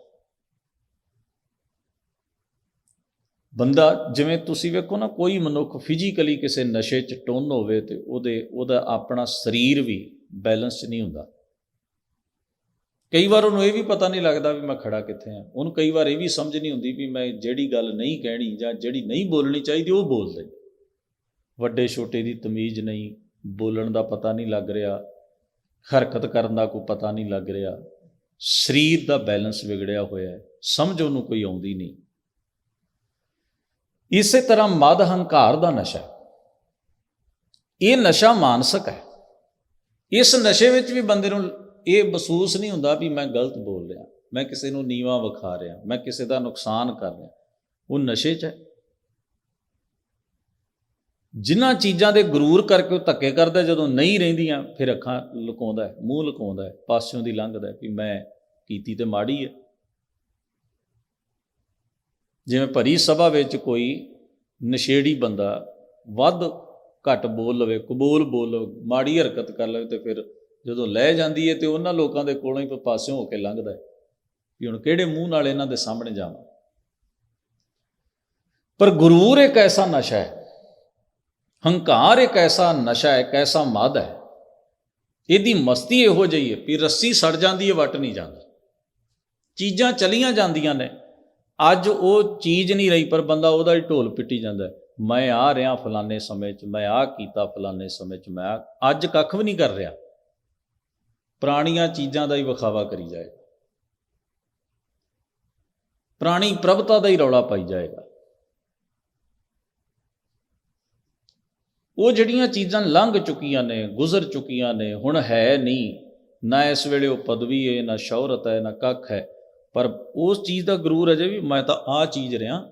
S1: ਬੰਦਾ ਜਿਵੇਂ ਤੁਸੀਂ ਵੇਖੋ ਨਾ, ਕੋਈ ਮਨੁੱਖ ਫਿਜ਼ੀਕਲੀ ਕਿਸੇ ਨਸ਼ੇ 'ਚ ਟੁੰਨ ਹੋਵੇ ਤੇ ਉਹਦੇ, ਉਹਦਾ ਆਪਣਾ ਸਰੀਰ ਵੀ ਬੈਲੈਂਸ ਨਹੀਂ ਹੁੰਦਾ। ਕਈ ਵਾਰ ਉਹਨੂੰ ਇਹ ਵੀ ਪਤਾ ਨਹੀਂ ਲੱਗਦਾ ਵੀ ਮੈਂ ਖੜਾ ਕਿੱਥੇ ਆ। ਉਹਨੂੰ ਕਈ ਵਾਰ ਇਹ ਵੀ ਸਮਝ ਨਹੀਂ ਹੁੰਦੀ ਵੀ ਮੈਂ ਜਿਹੜੀ ਗੱਲ ਨਹੀਂ ਕਹਿਣੀ ਜਾਂ ਜਿਹੜੀ ਨਹੀਂ ਬੋਲਣੀ ਚਾਹੀਦੀ, ਉਹ ਬੋਲਦੇ ਵੱਡੇ ਛੋਟੇ ਦੀ ਤਮੀਜ਼ ਨਹੀਂ, ਬੋਲਣ ਦਾ ਪਤਾ ਨਹੀਂ ਲੱਗ ਰਿਹਾ ਹਰਕਤ ਕਰਨ ਦਾ ਕੋਈ ਪਤਾ ਨਹੀਂ ਲੱਗ ਰਿਹਾ। ਸਰੀਰ ਦਾ ਬੈਲੈਂਸ ਵਿਗੜਿਆ ਹੋਇਆ ਹੈ। ਸਮਝ ਉਹਨੂੰ ਕੋਈ ਆਉਂਦੀ ਨਹੀਂ। ਇਸੇ ਤਰ੍ਹਾਂ ਮਦ ਹੰਕਾਰ ਦਾ ਨਸ਼ਾ। ਇਹ ਨਸ਼ਾ ਮਾਨਸਿਕ ਹੈ। ਇਸ ਨਸ਼ੇ ਵਿੱਚ ਵੀ ਬੰਦੇ ਨੂੰ ਇਹ ਮਹਿਸੂਸ ਨਹੀਂ ਹੁੰਦਾ ਵੀ ਮੈਂ ਗਲਤ ਬੋਲ ਰਿਹਾ। ਮੈਂ ਕਿਸੇ ਨੂੰ ਨੀਵਾ ਵਿਖਾ ਰਿਹਾ। ਮੈਂ ਕਿਸੇ ਦਾ ਨੁਕਸਾਨ ਕਰ ਰਿਹਾ। ਉਹ ਨਸ਼ੇ 'ਚ ਹੈ। ਜਿਨ੍ਹਾਂ ਚੀਜ਼ਾਂ ਦੇ ਗਰੂਰ ਕਰਕੇ ਉਹ ਧੱਕੇ ਕਰਦਾ ਜਦੋਂ ਨਹੀਂ ਰਹਿੰਦੀਆਂ, ਫਿਰ ਅੱਖਾਂ ਲੁਕਾਉਂਦਾ ਹੈ, ਮੂੰਹ ਲੁਕਾਉਂਦਾ ਹੈ, ਪਾਸਿਓਂ ਦੀ ਲੰਘਦਾ ਹੈ ਵੀ ਮੈਂ ਕੀਤੀ ਤੇ ਮਾੜੀ ਹੈ। ਜਿਵੇਂ ਭਰੀ ਸਭਾ ਵਿੱਚ ਕੋਈ ਨਸ਼ੇੜੀ ਬੰਦਾ ਵੱਧ ਘੱਟ ਬੋਲ ਲਵੇ, ਕਬੂਲ ਬੋਲ ਲਵੇ, ਮਾੜੀ ਹਰਕਤ ਕਰ ਲਵੇ, ਤੇ ਫਿਰ ਜਦੋਂ ਲੈ ਜਾਂਦੀ ਹੈ ਤੇ ਉਹਨਾਂ ਲੋਕਾਂ ਦੇ ਕੋਲੋਂ ਹੀ ਪਾਸਿਓਂ ਹੋ ਕੇ ਲੰਘਦਾ ਹੈ ਵੀ ਹੁਣ ਕਿਹੜੇ ਮੂੰਹ ਨਾਲ ਇਹਨਾਂ ਦੇ ਸਾਹਮਣੇ ਜਾਵਾਂ। ਪਰ ਗਰੂਰ ਇੱਕ ਐਸਾ ਨਸ਼ਾ ਹੈ ਹੰਕਾਰ ਇੱਕ ਐਸਾ ਨਸ਼ਾ ਹੈ ਇੱਕ ਐਸਾ ਮਦ ਹੈ। ਇਹਦੀ ਮਸਤੀ ਇਹੋ ਜਿਹੀ ਹੈ ਵੀ ਰੱਸੀ ਸੜ ਜਾਂਦੀ ਹੈ, ਵਟ ਨਹੀਂ ਜਾਂਦੀ। ਚੀਜ਼ਾਂ ਚਲੀਆਂ ਜਾਂਦੀਆਂ ਨੇ। ਅੱਜ ਉਹ ਚੀਜ਼ ਨਹੀਂ ਰਹੀ, ਪਰ ਬੰਦਾ ਉਹਦਾ ਹੀ ਢੋਲ ਪਿੱਟੀ ਜਾਂਦਾ ਮੈਂ ਆ ਰਿਹਾ ਫਲਾਣੇ ਸਮੇਂ 'ਚ, ਮੈਂ ਆ ਕੀਤਾ ਫਲਾਣੇ ਸਮੇਂ 'ਚ, ਮੈਂ ਆਹ- ਅੱਜ ਕੱਖ ਵੀ ਨਹੀਂ ਕਰ ਰਿਹਾ। ਪੁਰਾਣੀਆਂ ਚੀਜ਼ਾਂ ਦਾ ਹੀ ਵਿਖਾਵਾ ਕਰੀ ਜਾਏਗਾ। ਪੁਰਾਣੀ ਪ੍ਰਭਤਾ ਦਾ ਹੀ ਰੌਲਾ ਪਾਈ ਜਾਏਗਾ। ਉਹ ਜਿਹੜੀਆਂ ਚੀਜ਼ਾਂ ਲੰਘ ਚੁੱਕੀਆਂ ਨੇ, ਗੁਜ਼ਰ ਚੁੱਕੀਆਂ ਨੇ, ਹੁਣ ਹੈ ਨਹੀਂ। ਨਾ ਇਸ ਵੇਲੇ ਉਹ ਪਦਵੀ ਹੈ ਨਾ ਸ਼ੌਹਰਤ ਹੈ, ਨਾ ਕੱਖ ਹੈ। ਪਰ ਉਸ ਚੀਜ਼ ਦਾ ਗਰੂਰ ਅਜੇ ਵੀ ਮੈਂ ਤਾਂ ਆ ਚੀਜ਼ ਰਿਆਂ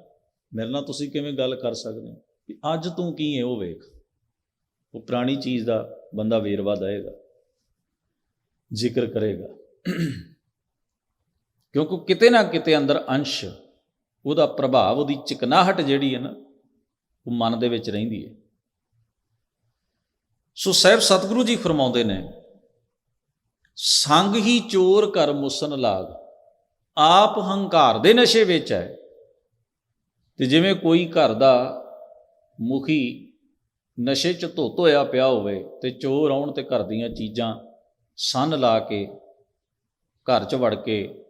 S1: ਮੇਰੇ ਨਾਲ ਤੁਸੀਂ ਕਿਵੇਂ ਗੱਲ ਕਰ ਸਕਦੇ ਹੋ? ਵੀ ਅੱਜ ਤੂੰ ਕੀ ਹੈ ਉਹ ਵੇਖ। ਉਹ ਪੁਰਾਣੀ ਚੀਜ਼ ਦਾ ਬੰਦਾ ਵੇਰਵਾ ਦੇਗਾ ਜ਼ਿਕਰ ਕਰੇਗਾ। ਕਿਉਂਕਿ ਕਿਤੇ ਨਾ ਕਿਤੇ ਅੰਦਰ ਅੰਸ਼, ਉਹਦਾ ਪ੍ਰਭਾਵ, ਉਹਦੀ ਚਿਕਨਾਹਟ ਜਿਹੜੀ ਹੈ ਨਾ, ਉਹ ਮਨ ਦੇ ਵਿੱਚ ਰਹਿੰਦੀ ਹੈ ਸੋ ਸਾਹਿਬ ਸਤਿਗੁਰੂ ਜੀ ਫਰਮਾਉਂਦੇ ਨੇ, ਸੰਗ ਹੀ ਚੋਰ ਕਰ ਮੁਸਨ ਲਾਗ, ਆਪ ਹੰਕਾਰ ਦੇ ਨਸ਼ੇ ਵਿੱਚ ਹੈ। ਤੇ ਜਿਵੇਂ ਕੋਈ ਘਰ ਦਾ ਮੁਖੀ ਨਸ਼ੇ 'ਚ ਧੁੱਤ ਹੋਇਆ ਪਿਆ ਹੋਵੇ ਤੇ ਚੋਰ ਆਉਣ ਤੇ ਘਰ ਦੀਆਂ ਚੀਜ਼ਾਂ ਸੰਨ ਲਾ ਕੇ ਘਰ 'ਚ ਵੜ ਕੇ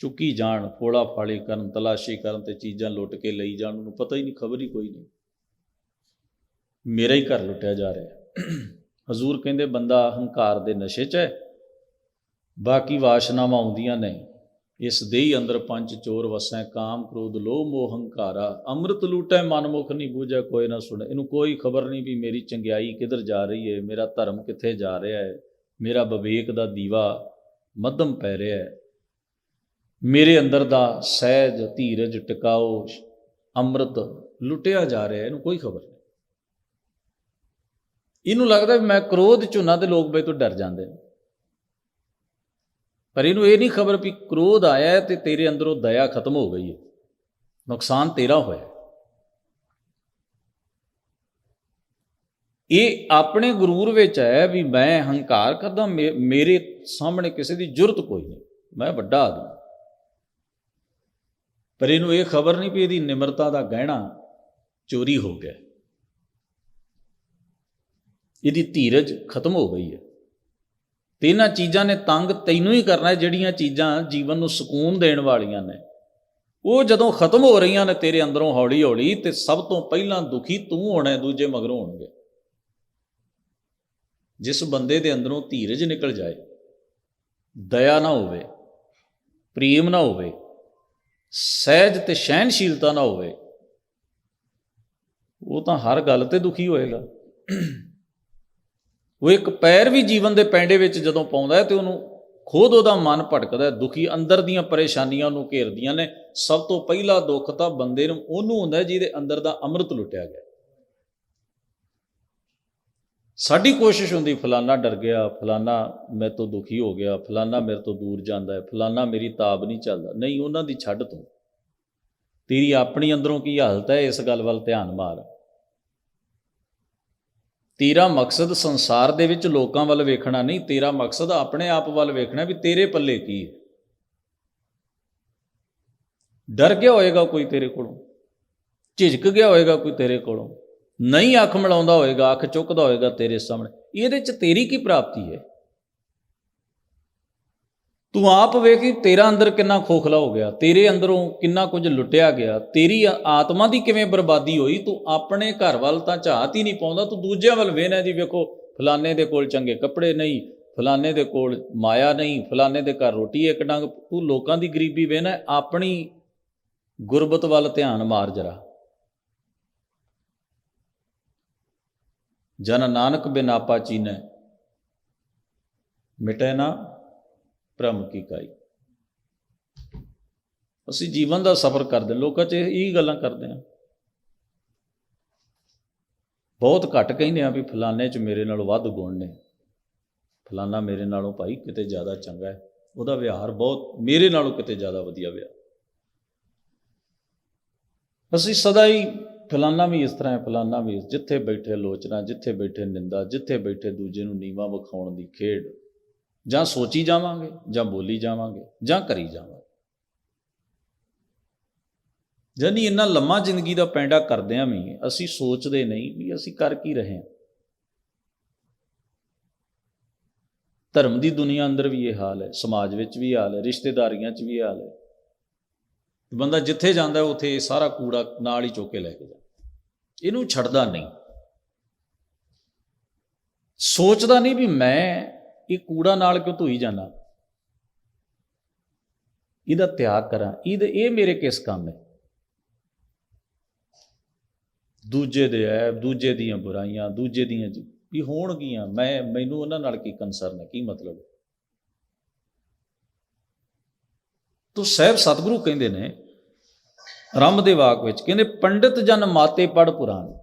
S1: ਚੁੱਕੀ ਜਾਣ, ਫੋੜਾ ਫਾਲੀ ਕਰਨ, ਤਲਾਸ਼ੀ ਕਰਨ ਤੇ ਚੀਜ਼ਾਂ ਲੁੱਟ ਕੇ ਲਈ ਜਾਣ, ਉਹਨੂੰ ਪਤਾ ਹੀ ਨਹੀਂ, ਖਬਰ ਹੀ ਕੋਈ ਨਹੀਂ। ਮੇਰਾ ਹੀ ਘਰ ਲੁੱਟਿਆ ਜਾ ਰਿਹਾ। ਹਜ਼ੂਰ ਕਹਿੰਦੇ, ਬੰਦਾ ਹੰਕਾਰ ਦੇ ਨਸ਼ੇ 'ਚ ਹੈ, ਬਾਕੀ ਵਾਸ਼ਨਾਵਾਂ ਆਉਂਦੀਆਂ ਨੇ ਇਸ ਦੇ ਹੀ ਅੰਦਰ ਪੰਜ ਚੋਰ ਵਸੈ, ਕਾਮ, ਕ੍ਰੋਧ, ਲੋਭ, ਮੋਹ, ਹੰਕਾਰਾ ਅੰਮ੍ਰਿਤ ਲੂਟੈ, ਮਨਮੁਖ ਨਹੀਂ ਬੂਝੈ ਕੋਈ ਨਾ ਸੁਣੇ ਇਹਨੂੰ ਕੋਈ ਖਬਰ ਨਹੀਂ ਵੀ ਮੇਰੀ ਚੰਗਿਆਈ ਕਿੱਧਰ ਜਾ ਰਹੀ ਹੈ, ਮੇਰਾ ਧਰਮ ਕਿੱਥੇ ਜਾ ਰਿਹਾ ਹੈ, ਮੇਰਾ ਵਿਵੇਕ ਦਾ ਦੀਵਾ ਮੱਧਮ ਪੈ ਰਿਹਾ ਹੈ। ਮੇਰੇ ਅੰਦਰ ਦਾ ਸਹਿਜ ਧੀਰਜ ਟਿਕਾਓ, ਅੰਮ੍ਰਿਤ ਲੁੱਟਿਆ ਜਾ ਰਿਹਾ ਇਹਨੂੰ ਕੋਈ ਖਬਰ ਨਹੀਂ ਇਹਨੂੰ ਲੱਗਦਾ ਵੀ ਮੈਂ ਕ੍ਰੋਧ ਚੁਣਾ ਦੇ ਲੋਕ ਬਈ ਤੋਂ ਡਰ ਜਾਂਦੇ ਨੇ। ਪਰ ਇਹਨੂੰ ਇਹ ਨਹੀਂ ਖਬਰ ਵੀ ਕ੍ਰੋਧ ਆਇਆ ਹੈ ਤੇ ਤੇਰੇ ਅੰਦਰੋਂ ਦਇਆ ਖਤਮ ਹੋ ਗਈ ਹੈ। ਨੁਕਸਾਨ ਤੇਰਾ ਹੋਇਆ ਇਹ ਆਪਣੇ ਗਰੂਰ ਵਿੱਚ ਹੈ ਵੀ ਮੈਂ ਹੰਕਾਰ ਕਰਦਾ, ਮੇ- ਮੇਰੇ ਸਾਹਮਣੇ ਕਿਸੇ ਦੀ ਜ਼ਰੂਰਤ ਕੋਈ ਨਹੀਂ। ਮੈਂ ਵੱਡਾ ਆਦਮੀ ਪਰ ਇਹਨੂੰ ਇਹ ਖਬਰ ਨਹੀਂ ਵੀ ਇਹਦੀ ਨਿਮਰਤਾ ਦਾ ਗਹਿਣਾ ਚੋਰੀ ਹੋ ਗਿਆ। ਇਹਦੀ ਧੀਰਜ ਖਤਮ ਹੋ ਗਈ ਹੈ। ਤੇ ਇਹਨਾਂ ਚੀਜ਼ਾਂ ਨੇ ਤੰਗ ਤੈਨੂੰ ਹੀ ਕਰਨਾ ਜਿਹੜੀਆਂ ਚੀਜ਼ਾਂ ਜੀਵਨ ਨੂੰ ਸਕੂਨ ਦੇਣ ਵਾਲੀਆਂ ਨੇ। ਉਹ ਜਦੋਂ ਖਤਮ ਹੋ ਰਹੀਆਂ ਨੇ ਤੇਰੇ ਅੰਦਰੋਂ ਹੌਲੀ ਹੌਲੀ ਤੇ ਸਭ ਤੋਂ ਪਹਿਲਾਂ ਦੁਖੀ ਤੂੰ ਹੋਣਾ ਦੂਜੇ ਮਗਰੋਂ ਹੋਣਗੇ। ਜਿਸ ਬੰਦੇ ਦੇ ਅੰਦਰੋਂ ਧੀਰਜ ਨਿਕਲ ਜਾਏ, ਦਇਆ ਨਾ ਹੋਵੇ, ਪ੍ਰੇਮ ਨਾ ਹੋਵੇ, ਸਹਿਜ ਤੇ ਸਹਿਨਸ਼ੀਲਤਾ ਨਾ ਹੋਵੇ, ਉਹ ਤਾਂ ਹਰ ਗੱਲ ਤੇ ਦੁਖੀ ਹੋਏਗਾ। ਉਹ ਇੱਕ ਪੈਰ ਵੀ ਜੀਵਨ ਦੇ ਪੈਂਡੇ ਵਿੱਚ ਜਦੋਂ ਪਾਉਂਦਾ ਹੈ ਤੇ ਉਹਨੂੰ ਖੁਦ ਉਹਦਾ ਮਨ ਭਟਕਦਾ ਹੈ, ਦੁਖੀ ਅੰਦਰ ਦੀਆਂ ਪਰੇਸ਼ਾਨੀਆਂ ਉਹਨੂੰ ਘੇਰਦੀਆਂ ਨੇ। ਸਭ ਤੋਂ ਪਹਿਲਾ ਦੁੱਖ ਤਾਂ ਬੰਦੇ ਨੂੰ ਉਹਨੂੰ ਹੁੰਦਾ ਜਿਹਦੇ ਅੰਦਰ ਦਾ ਅੰਮ੍ਰਿਤ ਲੁੱਟਿਆ ਗਿਆ। ਸਾਡੀ ਕੋਸ਼ਿਸ਼ ਹੁੰਦੀ, ਫਲਾਨਾ ਡਰ ਗਿਆ, ਫਲਾਨਾ ਮੇਰੇ ਤੋਂ ਦੁਖੀ ਹੋ ਗਿਆ, ਫਲਾਨਾ ਮੇਰੇ ਤੋਂ ਦੂਰ ਜਾਂਦਾ ਹੈ, ਫਲਾਨਾ ਮੇਰੀ ਤਾਬ ਨਹੀਂ ਚੱਲਦਾ। ਨਹੀਂ, ਉਹਨਾਂ ਦੀ ਛੱਡ ਤੂੰ। ਤੇਰੀ ਆਪਣੀ ਅੰਦਰੋਂ ਕੀ ਹਾਲਤ ਹੈ, ਇਸ ਗੱਲ ਵੱਲ ਧਿਆਨ ਮਾਰ। ਤੇਰਾ ਮਕਸਦ ਸੰਸਾਰ ਦੇ ਵਿੱਚ ਲੋਕਾਂ ਵੱਲ ਵੇਖਣਾ ਨਹੀਂ, ਤੇਰਾ ਮਕਸਦ ਆਪਣੇ ਆਪ ਵੱਲ ਵੇਖਣਾ ਵੀ ਤੇਰੇ ਪੱਲੇ ਕੀ ਹੈ। ਡਰ ਗਿਆ ਹੋਏਗਾ ਕੋਈ ਤੇਰੇ ਕੋਲੋਂ, ਝਿਜਕ ਗਿਆ ਹੋਏਗਾ ਕੋਈ ਤੇਰੇ ਕੋਲੋਂ, ਨਹੀਂ ਅੱਖ ਮਿਲਾਉਂਦਾ ਹੋਏਗਾ, ਅੱਖ ਚੁੱਕਦਾ ਹੋਏਗਾ ਤੇਰੇ ਸਾਹਮਣੇ। ਇਹਦੇ ਚ ਤੇਰੀ ਕੀ ਪ੍ਰਾਪਤੀ ਹੈ? ਤੂੰ ਆਪ ਵੇਖ ਕਿ ਤੇਰਾ ਅੰਦਰ ਕਿੰਨਾ ਖੋਖਲਾ ਹੋ ਗਿਆ, ਤੇਰੇ ਅੰਦਰੋਂ ਕਿੰਨਾ ਕੁਝ ਲੁੱਟਿਆ ਗਿਆ, ਤੇਰੀ ਆਤਮਾ ਦੀ ਕਿਵੇਂ ਬਰਬਾਦੀ ਹੋਈ, ਤੂੰ ਆਪਣੇ ਘਰ ਵੱਲ ਤਾਂ ਝਾਤ ਹੀ ਨਹੀਂ ਪਾਉਂਦਾ, ਤੂੰ ਦੂਜਿਆਂ ਵੱਲ ਵੇਖਣਾ ਜੀ, ਵੇਖੋ, ਫਲਾਣੇ ਦੇ ਕੋਲ ਚੰਗੇ ਕੱਪੜੇ ਨਹੀਂ, ਫਲਾਣੇ ਦੇ ਕੋਲ ਮਾਇਆ ਨਹੀਂ, ਫਲਾਣੇ ਦੇ ਘਰ ਰੋਟੀ ਇੱਕ ਡੰਗ, ਤੂੰ ਲੋਕਾਂ ਦੀ ਗਰੀਬੀ ਵੇਖਣਾ ਆਪਣੀ ਗੁਰਬਤ ਵੱਲ ਧਿਆਨ ਮਾਰ ਜਰਾ। ਜਨ ਨਾਨਕ ਬਿਨ ਆਪਾ ਚੀਨੈ, ਮਿਟੈ ਨਾ। ਭ੍ਰਮ ਕੀ ਕਾਈ? ਅਸੀਂ ਜੀਵਨ ਦਾ ਸਫ਼ਰ ਕਰਦੇ, ਲੋਕਾਂ 'ਚ ਇਹ ਗੱਲਾਂ ਕਰਦੇ ਆ ਬਹੁਤ ਘੱਟ ਕਹਿੰਦੇ ਆ ਵੀ ਫਲਾਣੇ 'ਚ ਮੇਰੇ ਨਾਲੋਂ ਵੱਧ ਗੁਣ ਨੇ। ਫਲਾਣਾ ਮੇਰੇ ਨਾਲੋਂ ਭਾਈ ਕਿਤੇ ਜ਼ਿਆਦਾ ਚੰਗਾ ਹੈ। ਉਹਦਾ ਵਿਹਾਰ ਬਹੁਤ, ਮੇਰੇ ਨਾਲੋਂ ਕਿਤੇ ਜ਼ਿਆਦਾ ਵਧੀਆ ਵਿਹਾਰ। ਅਸੀਂ ਸਦਾ ਹੀ ਫਲਾਨਾ ਵੀ ਇਸ ਤਰ੍ਹਾਂ ਹੈ ਫਲਾਨਾ ਵੀ ਜਿੱਥੇ ਬੈਠੇ ਲੋਚਨਾ, ਜਿੱਥੇ ਬੈਠੇ ਨਿੰਦਾ, ਜਿੱਥੇ ਬੈਠੇ ਦੂਜੇ ਨੂੰ ਨੀਵਾ ਵਿਖਾਉਣ ਦੀ ਖੇਡ ਜਾਂ ਸੋਚੀ ਜਾਵਾਂਗੇ, ਜਾਂ ਬੋਲੀ ਜਾਵਾਂਗੇ, ਜਾਂ ਕਰੀ ਜਾਵਾਂਗੇ। ਜਾਨੀ ਇੰਨਾ ਲੰਮਾ ਜ਼ਿੰਦਗੀ ਦਾ ਪੈਂਡਾ ਕਰਦਿਆਂ ਵੀ ਅਸੀਂ ਸੋਚਦੇ ਨਹੀਂ ਵੀ ਅਸੀਂ ਕਰ ਕੀ ਰਹੇ ਹਾਂ। ਧਰਮ ਦੀ ਦੁਨੀਆ ਅੰਦਰ ਵੀ ਇਹ ਹਾਲ ਹੈ, ਸਮਾਜ ਵਿੱਚ ਵੀ ਹਾਲ ਹੈ, ਰਿਸ਼ਤੇਦਾਰੀਆਂ 'ਚ ਵੀ ਹਾਲ ਹੈ। ਬੰਦਾ ਜਿੱਥੇ ਜਾਂਦਾ ਉੱਥੇ ਇਹ ਸਾਰਾ ਕੂੜਾ ਨਾਲ ਹੀ ਚੁੱਕ ਕੇ ਲੈ ਕੇ ਜਾਂਦਾ। ਇਹਨੂੰ ਛੱਡਦਾ ਨਹੀਂ। ਸੋਚਦਾ ਨਹੀਂ ਵੀ ਮੈਂ ਇਹ ਕੂੜਾ ਨਾਲ ਕਿਉਂ ਧੋਈ ਜਾਣਾ ਇਹਦਾ ਤਿਆਗ ਕਰਾਂ। ਇਹਦੇ, ਇਹ ਮੇਰੇ ਕਿਸ ਕੰਮ ਹੈ? ਦੂਜੇ ਦੇ ਐਬ ਦੂਜੇ ਦੀਆਂ ਬੁਰਾਈਆਂ, ਦੂਜੇ ਦੀਆਂ ਵੀ ਹੋਣਗੀਆਂ, ਮੈਂ, ਮੈਨੂੰ ਉਹਨਾਂ ਨਾਲ ਕੀ ਕੰਸਰਨ ਹੈ? ਕੀ ਮਤਲਬ ਹੈ? ਤੋ ਸਹਿਬ ਸਤਿਗੁਰੂ ਕਹਿੰਦੇ ਨੇ ਆਰੰਭ ਦੇ ਵਾਕ ਵਿੱਚ ਕਹਿੰਦੇ, ਪੰਡਿਤ ਜਨ ਮਾਤੇ ਪੜ ਪੁਰਾਣ।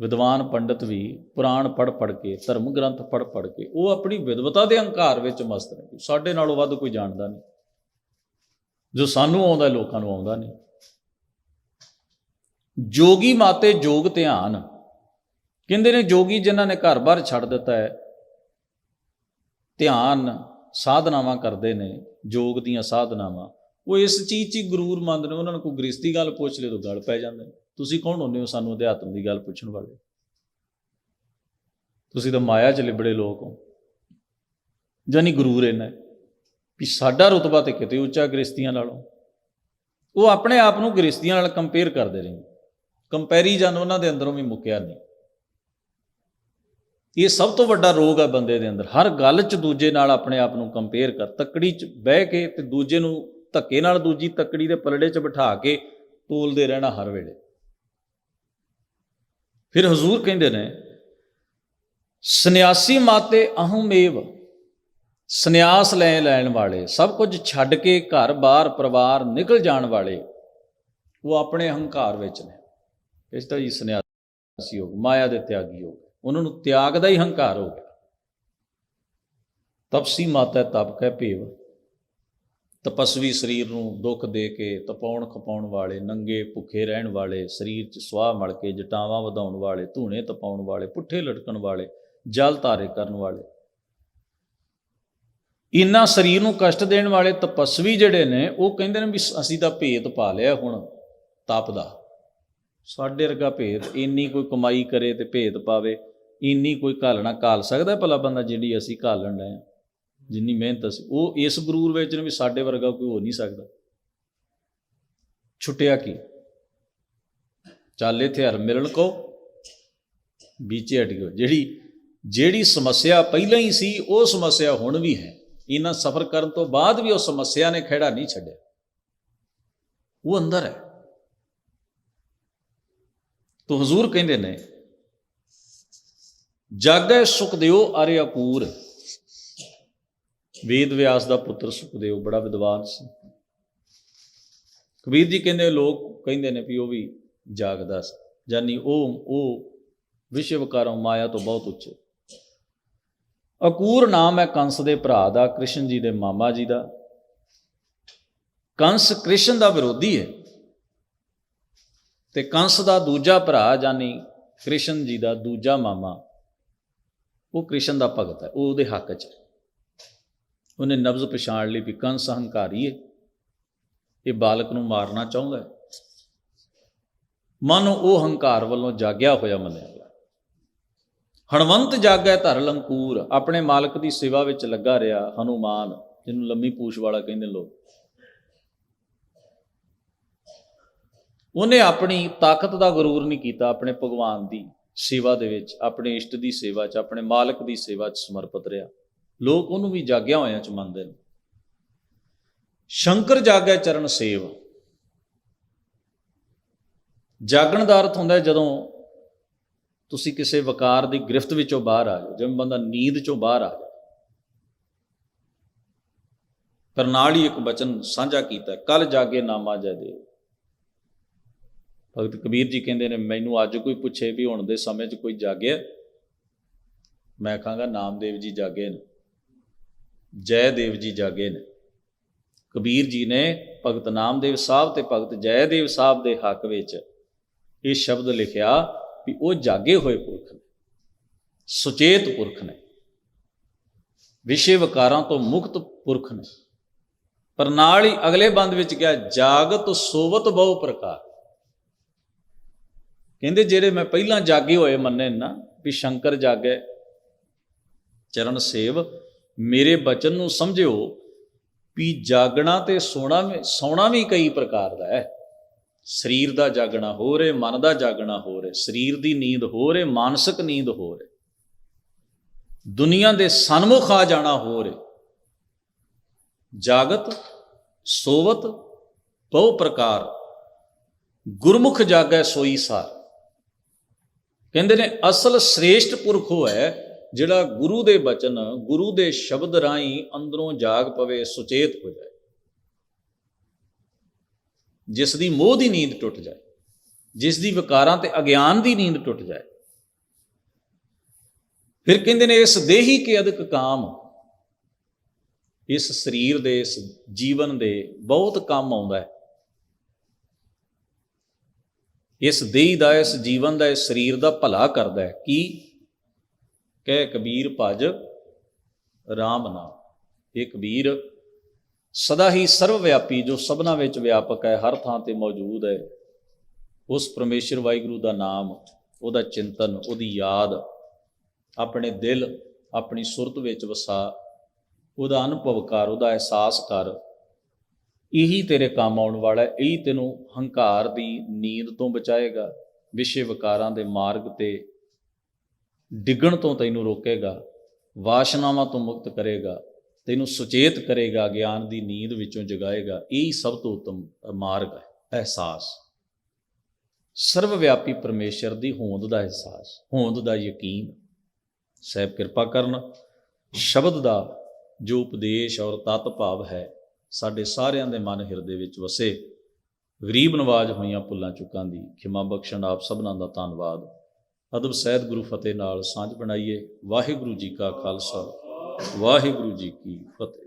S1: ਵਿਦਵਾਨ ਪੰਡਿਤ ਵੀ ਪੁਰਾਣ ਪੜ ਪੜ ਕੇ, ਧਰਮ ਗ੍ਰੰਥ ਪੜ ਪੜ ਕੇ, ਉਹ ਆਪਣੀ ਵਿਦਵਤਾ ਦੇ ਹੰਕਾਰ ਵਿੱਚ ਮਸਤ ਨੇ। ਸਾਡੇ ਨਾਲੋਂ ਵੱਧ ਕੋਈ ਜਾਣਦਾ ਨਹੀਂ। ਜੋ ਸਾਨੂੰ ਆਉਂਦਾ, ਲੋਕਾਂ ਨੂੰ ਆਉਂਦਾ ਨਹੀਂ। ਜੋਗੀ ਮਾਤੇ ਜੋਗ ਧਿਆਨ। ਕਹਿੰਦੇ ਨੇ, ਜੋਗੀ ਜਿਨ੍ਹਾਂ ਨੇ ਘਰ-ਬਾਰ ਛੱਡ ਦਿੱਤਾ ਹੈ, ਧਿਆਨ ਸਾਧਨਾਵਾਂ ਕਰਦੇ ਨੇ, ਜੋਗ ਦੀਆਂ ਸਾਧਨਾਵਾਂ। ਉਹ ਇਸ ਚੀਜ਼ 'ਚ ਹੀ ਗਰੂਰ ਮੰਨਦੇ ਨੇ, ਉਹਨਾਂ ਨੂੰ ਕੋਈ ਗ੍ਰਸਤੀ ਗੱਲ ਪੁੱਛ ਲੇ ਤਾਂ ਗੱਲ ਪੈ ਜਾਂਦੇ। ਨੇ ਤੁਸੀਂ ਕੌਣ ਹੁੰਦੇ ਹੋ ਸਾਨੂੰ ਅਧਿਆਤਮ ਦੀ ਗੱਲ ਪੁੱਛਣ ਵਾਲੇ? ਤੁਸੀਂ ਤਾਂ ਮਾਇਆ 'ਚ ਲਿਬੜੇ ਲੋਕ ਹੋ। ਜਾਨੀ ਗਰੂਰ ਇਹਨਾਂ ਵੀ ਸਾਡਾ ਰੁਤਬਾ ਤੇ ਕਿਤੇ ਉੱਚਾ ਗ੍ਰਸਤੀਆਂ ਨਾਲੋਂ। ਉਹ ਆਪਣੇ ਆਪ ਨੂੰ ਗ੍ਰਸਤੀਆਂ ਨਾਲ ਕੰਪੇਅਰ ਕਰਦੇ ਰਹੇ ਕੰਪੈਰੀਜ਼ਨ ਉਹਨਾਂ ਦੇ ਅੰਦਰੋਂ ਵੀ ਮੁੱਕਿਆ ਨਹੀਂ। ਇਹ ਸਭ ਤੋਂ ਵੱਡਾ ਰੋਗ ਹੈ ਬੰਦੇ ਦੇ ਅੰਦਰ। ਹਰ ਗੱਲ 'ਚ ਦੂਜੇ ਨਾਲ ਆਪਣੇ ਆਪ ਨੂੰ ਕੰਪੇਅਰ ਕਰ, ਤੱਕੜੀ 'ਚ ਬਹਿ ਕੇ ਤੇ ਦੂਜੇ ਨੂੰ ਧੱਕੇ ਨਾਲ ਦੂਜੀ ਤੱਕੜੀ ਦੇ ਪਲੜੇ 'ਚ ਬਿਠਾ ਕੇ ਤੋਲਦੇ ਰਹਿਣਾ ਹਰ ਵੇਲੇ। ਫਿਰ ਹਜ਼ੂਰ ਕਹਿੰਦੇ ਨੇ, ਸੰਨਿਆਸੀ ਮਾਤੇ ਅਹਮੇਵ ਸੰਨਿਆਸ ਲੈ ਲੈਣ ਵਾਲੇ, ਸਭ ਕੁਝ ਛੱਡ ਕੇ ਘਰ-ਬਾਰ ਪਰਿਵਾਰ ਨਿਕਲ ਜਾਣ ਵਾਲੇ, ਉਹ ਆਪਣੇ ਹੰਕਾਰ ਵਿੱਚ ਨੇ। ਇਸ ਦਾ ਜੀ ਸੰਨਿਆਸੀ ਹੋ ਮਾਇਆ ਦੇ ਤਿਆਗੀ ਹੋ ਗਏ। ਉਹਨਾਂ ਨੂੰ ਤਿਆਗ ਦਾ ਹੀ ਹੰਕਾਰ ਹੋ ਗਿਆ। ਤਪਸੀ ਮਾਤਾ ਤਪ ਕਹਿ ਭੇਵ ਤਪਸਵੀ ਸਰੀਰ ਨੂੰ ਦੁੱਖ ਦੇ ਕੇ ਤਪਾਉਣ ਖਪਾਉਣ ਵਾਲੇ, ਨੰਗੇ ਭੁੱਖੇ ਰਹਿਣ ਵਾਲੇ, ਸਰੀਰ 'ਚ ਸਵਾਹ ਮਲ ਕੇ ਜਟਾਵਾਂ ਵਧਾਉਣ ਵਾਲੇ, ਧੂਣੇ ਤਪਾਉਣ ਵਾਲੇ, ਪੁੱਠੇ ਲਟਕਣ ਵਾਲੇ, ਜਲ ਧਾਰੇ ਕਰਨ ਵਾਲੇ। ਇਨ੍ਹਾਂ ਸਰੀਰ ਨੂੰ ਕਸ਼ਟ ਦੇਣ ਵਾਲੇ ਤਪਸਵੀ ਜਿਹੜੇ ਨੇ, ਉਹ ਕਹਿੰਦੇ ਨੇ ਵੀ ਅਸੀਂ ਤਾਂ ਭੇਤ ਪਾ ਲਿਆ ਹੁਣ ਤਪ ਦਾ। ਸਾਡੇ ਵਰਗਾ ਭੇਤ ਇੰਨੀ ਕੋਈ ਕਮਾਈ ਕਰੇ ਤੇ ਭੇਤ ਪਾਵੇ, ਇੰਨੀ ਕੋਈ ਘਾਲਣਾ ਘਾਲ ਸਕਦਾ ਭਲਾ ਬੰਦਾ ਜਿਹੜੀ ਅਸੀਂ ਘਾਲਣ ਡਏ ਜਿੰਨੀ ਮਿਹਨਤ ਅਸੀਂ ਉਹ ਇਸ ਗਰੂਰ ਵਿੱਚ ਨੇ ਵੀ ਸਾਡੇ ਵਰਗਾ ਕੋਈ ਹੋ ਨਹੀਂ ਸਕਦਾ। ਛੁੱਟਿਆ ਕੀ? ਚੱਲ ਇੱਥੇ ਹਰ ਮਿਲਣ ਕੋ ਵਿਚੇ ਹਟ ਗਿਓ ਜਿਹੜੀ ਜਿਹੜੀ ਸਮੱਸਿਆ ਪਹਿਲਾਂ ਹੀ ਸੀ, ਉਹ ਸਮੱਸਿਆ ਹੁਣ ਵੀ ਹੈ। ਇਹਨਾਂ ਸਫ਼ਰ ਕਰਨ ਤੋਂ ਬਾਅਦ ਵੀ ਉਹ ਸਮੱਸਿਆ ਨੇ ਖਿਹੜਾ ਨਹੀਂ ਛੱਡਿਆ। ਉਹ ਅੰਦਰ ਹੈ। ਤੋ ਹਜ਼ੂਰ ਕਹਿੰਦੇ ਨੇ, ਜਾਗੈ ਸੁਖਦੇਵ ਅਰੇ ਅਪੂਰ ਵੇਦ ਵਿਆਸ ਦਾ ਪੁੱਤਰ ਸੁਖਦੇਵ ਬੜਾ ਵਿਦਵਾਨ ਸੀ। ਕਬੀਰ ਜੀ ਕਹਿੰਦੇ ਲੋਕ ਕਹਿੰਦੇ ਨੇ ਵੀ ਉਹ ਵੀ ਜਾਗਦਾ ਸੀ ਜਾਨੀ ਉਹ ਉਹ ਵਿਸ਼ਵਕਾਰੋਂ ਮਾਇਆ ਤੋਂ ਬਹੁਤ ਉੱਚੇ। ਅਕੂਰ ਨਾਮ ਹੈ ਕੰਸ ਦੇ ਭਰਾ ਦਾ, ਕ੍ਰਿਸ਼ਨ ਜੀ ਦੇ ਮਾਮਾ ਜੀ ਦਾ। ਕੰਸ ਕ੍ਰਿਸ਼ਨ ਦਾ ਵਿਰੋਧੀ ਹੈ। ਤੇ ਕੰਸ ਦਾ ਦੂਜਾ ਭਰਾ ਜਾਨੀ ਕ੍ਰਿਸ਼ਨ ਜੀ ਦਾ ਦੂਜਾ ਮਾਮਾ, ਉਹ ਕ੍ਰਿਸ਼ਨ ਦਾ ਭਗਤ ਹੈ, ਉਹ ਉਹਦੇ ਹੱਕ 'ਚ ਹੈ। ਉਹਨੇ ਨਬਜ਼ ਪਛਾਣ ਲਈ ਵੀ ਕੰਸ ਹੰਕਾਰੀ ਹੈ ਇਹ ਬਾਲਕ ਨੂੰ ਮਾਰਨਾ ਚਾਹੁੰਦਾ ਹੈ। ਮਨ ਉਹ ਹੰਕਾਰ ਵੱਲੋਂ ਜਾਗਿਆ ਹੋਇਆ ਮੰਨਿਆ ਗਿਆ। ਹਣਵੰਤ ਜਾਗੈ ਧਰ ਲੰਕੂਰ, ਆਪਣੇ ਮਾਲਕ ਦੀ ਸੇਵਾ ਵਿੱਚ ਲੱਗਾ ਰਿਹਾ ਹਨੂਮਾਨ, ਜਿਹਨੂੰ ਲੰਮੀ ਪੂਛ ਵਾਲਾ ਕਹਿੰਦੇ ਲੋਕ। ਉਹਨੇ ਆਪਣੀ ਤਾਕਤ ਦਾ ਗਰੂਰ ਨਹੀਂ ਕੀਤਾ, ਆਪਣੇ ਭਗਵਾਨ ਦੀ ਸੇਵਾ ਦੇ ਵਿੱਚ, ਆਪਣੇ ਇਸ਼ਟ ਦੀ ਸੇਵਾ 'ਚ, ਆਪਣੇ ਮਾਲਕ ਦੀ ਸੇਵਾ 'ਚ ਸਮਰਪਿਤ ਰਿਹਾ। ਲੋਕ ਉਹਨੂੰ ਵੀ ਜਾਗਿਆ ਹੋਇਆਂ 'ਚ ਮੰਨਦੇ ਨੇ। ਸ਼ੰਕਰ ਜਾਗੈ ਚਰਨ ਸੇਵ। ਜਾਗਣ ਦਾ ਅਰਥ ਹੁੰਦਾ ਜਦੋਂ ਤੁਸੀਂ ਕਿਸੇ ਵਕਾਰ ਦੀ ਗ੍ਰਿਫਤ ਵਿੱਚੋਂ ਬਾਹਰ ਆ ਜਾਓ, ਜਿਵੇਂ ਬੰਦਾ ਨੀਂਦ ਚੋਂ ਬਾਹਰ ਆ ਜਾਏ ਪਰ ਨਾਲ ਹੀ ਇੱਕ ਬਚਨ ਸਾਂਝਾ ਕੀਤਾ ਕੱਲ ਜਾਗੇ ਨਾਮਾ ਜੈ ਦੇ ਭਗਤ ਕਬੀਰ ਜੀ ਕਹਿੰਦੇ ਨੇ, ਮੈਨੂੰ ਅੱਜ ਕੋਈ ਪੁੱਛੇ ਵੀ ਹੁਣ ਦੇ ਸਮੇਂ 'ਚ ਕੋਈ ਜਾਗਿਆ? ਮੈਂ ਕਹਾਂਗਾ, ਨਾਮਦੇਵ ਜੀ ਜਾਗੇ ਨੇ। ਜੈ ਦੇਵ ਜੀ ਜਾਗੇ ਨੇ। ਕਬੀਰ ਜੀ ਨੇ ਭਗਤ ਨਾਮਦੇਵ ਸਾਹਿਬ ਤੇ ਭਗਤ ਜੈਦੇਵ ਸਾਹਿਬ ਦੇ ਹੱਕ ਵਿੱਚ ਇਹ ਸ਼ਬਦ ਲਿਖਿਆ ਵੀ ਉਹ ਜਾਗੇ ਹੋਏ ਪੁਰਖ ਨੇ, ਸੁਚੇਤ ਪੁਰਖ ਨੇ, ਵਿਸ਼ੇ ਵਿਕਾਰਾਂ ਤੋਂ ਮੁਕਤ ਪੁਰਖ ਨੇ। ਪਰ ਨਾਲ ਹੀ ਅਗਲੇ ਬੰਦ ਵਿੱਚ ਕਿਹਾ, ਜਾਗਤ ਸੋਵਤ ਬਹੁ ਪ੍ਰਕਾਰ। ਕਹਿੰਦੇ ਜਿਹੜੇ ਮੈਂ ਪਹਿਲਾਂ ਜਾਗੇ ਹੋਏ ਮੰਨੇ ਨਾ, ਵੀ ਸ਼ੰਕਰ ਜਾਗੇ, ਚਰਨ ਸੇਵ ਮੇਰੇ ਬਚਨ ਨੂੰ ਸਮਝਿਓ ਵੀ ਜਾਗਣਾ ਤੇ ਸੋਣਾ ਵੀ, ਸੌਣਾ ਵੀ ਕਈ ਪ੍ਰਕਾਰ ਦਾ ਹੈ। ਸਰੀਰ ਦਾ ਜਾਗਣਾ ਹੋ ਰਿਹਾ, ਮਨ ਦਾ ਜਾਗਣਾ ਹੋ ਰਿਹਾ, ਸਰੀਰ ਦੀ ਨੀਂਦ ਹੋ ਰਿਹਾ, ਮਾਨਸਿਕ ਨੀਂਦ ਹੋ ਰਿਹਾ। ਦੁਨੀਆ ਦੇ ਸਨਮੁਖ ਆ ਜਾਣਾ ਹੋ ਰਿਹਾ। ਜਾਗਤ, ਸੋਵਤ, ਬਹੁ ਪ੍ਰਕਾਰ। ਗੁਰਮੁਖ ਜਾਗੈ ਸੋਈ ਸਾਰ। ਕਹਿੰਦੇ ਨੇ, ਅਸਲ ਸ੍ਰੇਸ਼ਟ ਪੁਰਖ ਉਹ ਹੈ ਜਿਹੜਾ ਗੁਰੂ ਦੇ ਬਚਨ, ਗੁਰੂ ਦੇ ਸ਼ਬਦ ਰਾਹੀਂ ਅੰਦਰੋਂ ਜਾਗ ਪਵੇ, ਸੁਚੇਤ ਹੋ ਜਾਏ। ਜਿਸ ਦੀ ਮੋਹ ਦੀ ਨੀਂਦ ਟੁੱਟ ਜਾਏ, ਜਿਸ ਦੀ ਵਿਕਾਰਾਂ ਤੇ ਅਗਿਆਨ ਦੀ ਨੀਂਦ ਟੁੱਟ ਜਾਏ, ਫਿਰ ਕਹਿੰਦੇ ਨੇ ਇਸ ਦੇਹੀ ਕੇ ਅਦਕ ਕਾਮ, ਇਸ ਸਰੀਰ ਦੇ, ਇਸ ਜੀਵਨ ਦੇ ਬਹੁਤ ਕੰਮ ਆਉਂਦਾ ਹੈ। ਇਸ ਦੇਹੀ ਦਾ, ਇਸ ਜੀਵਨ ਦਾ, ਇਸ ਸਰੀਰ ਦਾ ਭਲਾ ਕਰਦਾ ਹੈ ਕਿ ਕਹਿ ਕਬੀਰ ਭਜ RAM ਨਾਮ। ਇਹ ਕਬੀਰ ਸਦਾ ਹੀ ਸਰਵ ਵਿਆਪੀ ਜੋ ਸਭਨਾ ਵਿੱਚ ਵਿਆਪਕ ਹੈ, ਹਰ ਥਾਂ ਤੇ ਮੌਜੂਦ ਹੈ। ਉਸ ਪਰਮੇਸ਼ਰ ਵਾਹਿਗੁਰੂ ਦਾ ਨਾਮ, ਉਹਦਾ ਚਿੰਤਨ, ਉਹਦੀ ਯਾਦ, ਆਪਣੇ ਦਿਲ, ਆਪਣੀ ਸੁਰਤ ਵਿੱਚ ਵਸਾ, ਉਹਦਾ ਅਨੁਭਵ ਕਰ, ਉਹਦਾ ਅਹਿਸਾਸ ਕਰ। ਇਹੀ ਤੇਰੇ ਕੰਮ ਆਉਣ ਵਾਲਾ ਹੈ, ਇਹੀ ਤੈਨੂੰ ਹੰਕਾਰ ਦੀ ਨੀਂਦ ਤੋਂ ਬਚਾਏਗਾ, ਵਿਸ਼ੇ ਵਿਕਾਰਾਂ ਦੇ ਮਾਰਗ ਤੇ ਡਿੱਗਣ ਤੋਂ ਤੈਨੂੰ ਰੋਕੇਗਾ, ਵਾਸ਼ਨਾਵਾਂ ਤੋਂ ਮੁਕਤ ਕਰੇਗਾ, ਤੈਨੂੰ ਸੁਚੇਤ ਕਰੇਗਾ, ਗਿਆਨ ਦੀ ਨੀਂਦ ਵਿੱਚੋਂ ਜਗਾਏਗਾ। ਇਹੀ ਸਭ ਤੋਂ ਉੱਤਮ ਮਾਰਗ ਹੈ, ਅਹਿਸਾਸ। ਸਰਵ ਵਿਆਪੀ ਪਰਮੇਸ਼ਰ ਦੀ ਹੋਂਦ ਦਾ ਅਹਿਸਾਸ, ਹੋਂਦ ਦਾ ਯਕੀਨ। ਸਹਿਬ ਕਿਰਪਾ ਕਰਨ, ਸ਼ਬਦ ਦਾ ਜੋ ਉਪਦੇਸ਼ ਔਰ ਤਤ ਭਾਵ ਹੈ, ਸਾਡੇ ਸਾਰਿਆਂ ਦੇ ਮਨ ਹਿਰਦੇ ਵਿੱਚ ਵਸੇ। ਗਰੀਬ ਨਵਾਜ ਹੋਈਆਂ ਭੁੱਲਾਂ ਚੁੱਕਾਂ ਦੀ, ਖਿਮਾ ਬਖਸ਼ਣ ਆਪ ਸਭਨਾਂ ਦਾ ਧੰਨਵਾਦ। ਅਦਬ ਸਹਿਤ ਗੁਰੂ ਫਤਿਹ ਨਾਲ ਸਾਂਝ ਬਣਾਈਏ। ਵਾਹਿਗੁਰੂ ਜੀ ਕਾ ਖਾਲਸਾ, ਵਾਹਿਗੁਰੂ ਜੀ ਕੀ ਫਤਿਹ।